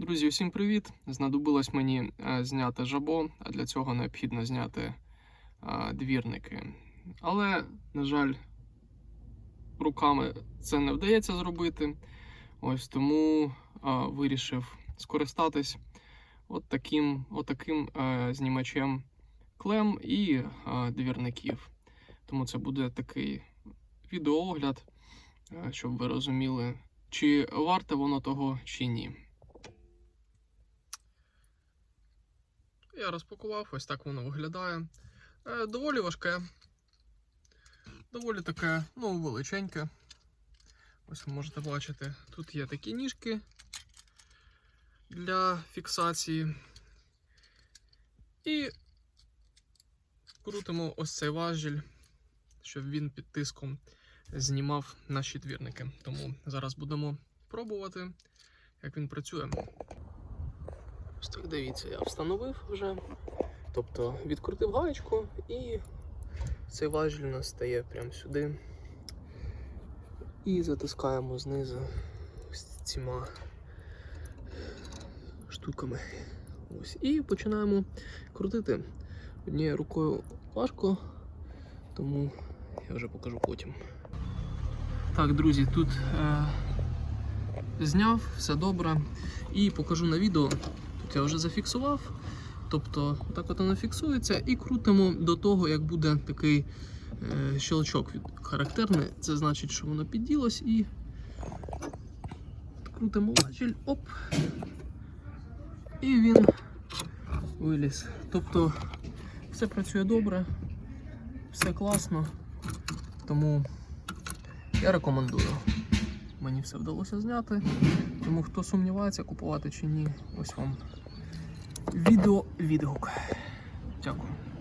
Друзі, усім привіт! Знадобилось мені е, зняти жабо, а для цього необхідно зняти е, двірники. Але, на жаль, руками це не вдається зробити. Ось тому е, вирішив скористатись от таким, от таким знімачем клем і двірників. Тому це буде такий відеоогляд, щоб ви розуміли, чи варте воно того, чи ні. Я розпакував, ось так воно виглядає. Е, доволі важке. Доволі таке, ну, величеньке. Ось ви можете бачити, тут є такі ніжки для фіксації. І крутимо ось цей важіль, щоб він під тиском знімав наші двірники. Тому зараз будемо пробувати, як він працює. Ось так дивіться, я встановив вже. Тобто відкрутив гаєчку і цей важіль у нас стає прямо сюди. І затискаємо знизу ось цими штуками. Ось. І починаємо крутити. Однією рукою важко, тому я вже покажу потім. Так, друзі, тут е, зняв, все добре. І покажу на відео. Тут я вже зафіксував. Тобто, так от воно фіксується і крутимо до того, як буде такий е, щелчок характерний. Це значить, що воно підділось і крутимо важіль, оп. І він виліз. Тобто все працює добре, все класно. Тому я рекомендую. Мені все вдалося зняти. Тому хто сумнівається, купувати чи ні, ось вам відео відгук. Дякую.